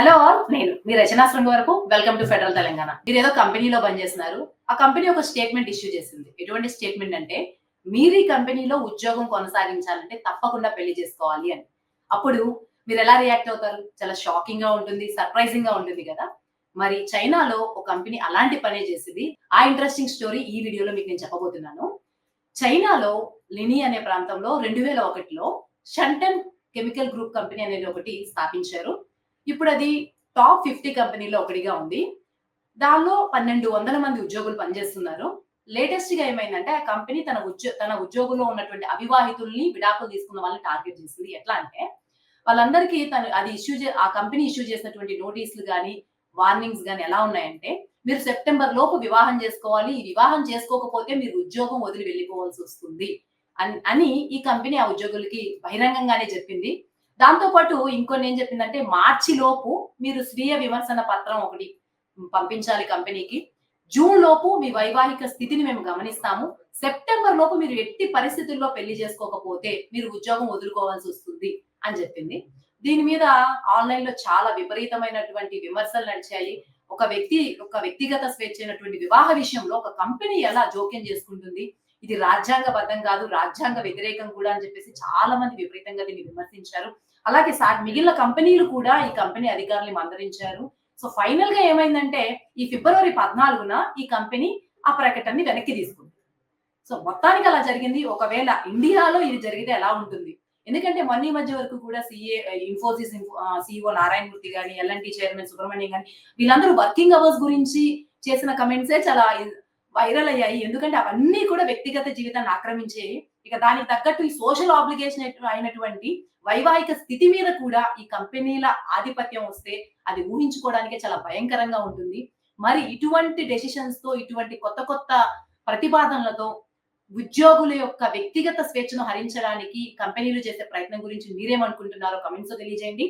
Hello all నేను మీ రచనా శృంగ వరకు. Welcome to federal Telangana మీరు ఏదో కంపెనీలో పనిచేస్తున్నారు ఆ కంపెనీ ఒక స్టేట్మెంట్ ఇష్యూ చేసింది. ఎటువంటి స్టేట్మెంట్ అంటే మీరు ఈ కంపెనీలో ఉద్యోగం కొనసాగించాలంటే తప్పకుండా పెళ్ళి చేసుకోవాలి అని. అప్పుడు మీరు ఎలా రియాక్ట్ అవుతారు? చాలా షాకింగ్గా ఉంటుంది సర్ప్రైజింగ్గా ఉంటుంది కదా. మరి చైనాలో ఒక కంపెనీ అలాంటి పనే చేసింది. ఆ ఇంట్రెస్టింగ్ స్టోరీ ఈ వీడియోలో మీకు నేను చెప్పబోతున్నాను. చైనాలో లిని అనే ప్రాంతంలో రెండు వేల ఒకటిలో షంటన్ కెమికల్ గ్రూప్ కంపెనీ అనేది ఒకటి స్థాపించారు. ఇప్పుడు అది టాప్ ఫిఫ్టీ కంపెనీలో ఒకటిగా ఉంది. దానిలో పన్నెండు వందల మంది ఉద్యోగులు పనిచేస్తున్నారు. లేటెస్ట్గా ఏమైందంటే ఆ కంపెనీ తన ఉద్యో తన ఉద్యోగుల్లో ఉన్నటువంటి అవివాహితుల్ని విడాకులు తీసుకున్న వాళ్ళని టార్గెట్ చేసింది. ఎట్లా అంటే వాళ్ళందరికీ తను అది ఇష్యూ ఆ కంపెనీ ఇష్యూ చేసినటువంటి నోటీసులు కానీ వార్నింగ్స్ కానీ ఎలా ఉన్నాయంటే మీరు సెప్టెంబర్ లోపు వివాహం చేసుకోవాలి. ఈ వివాహం చేసుకోకపోతే మీరు ఉద్యోగం వదిలి వెళ్ళిపోవాల్సి వస్తుంది. అని ఈ కంపెనీ ఆ ఉద్యోగులకి బహిరంగంగానే చెప్పింది. దాంతో పాటు ఇంకొన్ని ఏం చెప్పిందంటే మార్చి లోపు మీరు స్వీయ విమర్శన పత్రం ఒకటి పంపించాలి కంపెనీకి. జూన్ లోపు మీ వైవాహిక స్థితిని మేము గమనిస్తాము. సెప్టెంబర్ లోపు మీరు ఎట్టి పరిస్థితుల్లో పెళ్ళి చేసుకోకపోతే మీరు ఉద్యోగం వదులుకోవాల్సి వస్తుంది అని చెప్పింది. దీని మీద ఆన్లైన్లో చాలా విపరీతమైనటువంటి విమర్శలు నడిచాయి. ఒక వ్యక్తి ఒక వ్యక్తిగత స్వేచ్ఛ అయినటువంటి వివాహ విషయంలో ఒక కంపెనీ ఎలా జోక్యం చేసుకుంటుంది? ఇది రాజ్యాంగబద్ధం కాదు రాజ్యాంగ వ్యతిరేకం కూడా అని చెప్పేసి చాలా మంది విపరీతంగా దీన్ని విమర్శించారు. అలాగే సార్ మిగిలిన కంపెనీలు కూడా ఈ కంపెనీ అధికారులు మందరించారు సో ఫైనల్గా ఏమైందంటే ఈ ఫిబ్రవరి పద్నాలుగున ఈ కంపెనీ ఆ ప్రకటనని వెనక్కి తీసుకుంది. సో మొత్తానికి అలా జరిగింది. ఒకవేళ ఇండియాలో ఇది జరిగితే ఎలా ఉంటుంది? ఎందుకంటే మొన్న ఈ మధ్య వరకు కూడా సిఏ ఇన్ఫోసిస్ సిఇఓ నారాయణమూర్తి గాని ఎల్ఎన్టీ చైర్మన్ సుబ్రహ్మణ్యం గాని వీళ్ళందరూ వర్కింగ్ అవర్స్ గురించి చేసిన కమెంట్సే చాలా వైరల్ అయ్యాయి. ఎందుకంటే అవన్నీ కూడా వ్యక్తిగత జీవితాన్ని ఆక్రమించేవి ఇక దానికి తగ్గట్టు ఈ సోషల్ ఆబ్లిగేషన్ అయినటువంటి వైవాహిక స్థితి మీద కూడా ఈ కంపెనీల ఆధిపత్యం వస్తే అది ఊహించుకోవడానికే చాలా భయంకరంగా ఉంటుంది. మరి ఇటువంటి డెసిషన్స్తో ఇటువంటి కొత్త కొత్త ప్రతిపాదనలతో ఉద్యోగుల యొక్క వ్యక్తిగత స్వేచ్ఛను హరించడానికి కంపెనీలు చేసే ప్రయత్నం గురించి మీరేమనుకుంటున్నారో కమెంట్స్ తెలియజేయండి.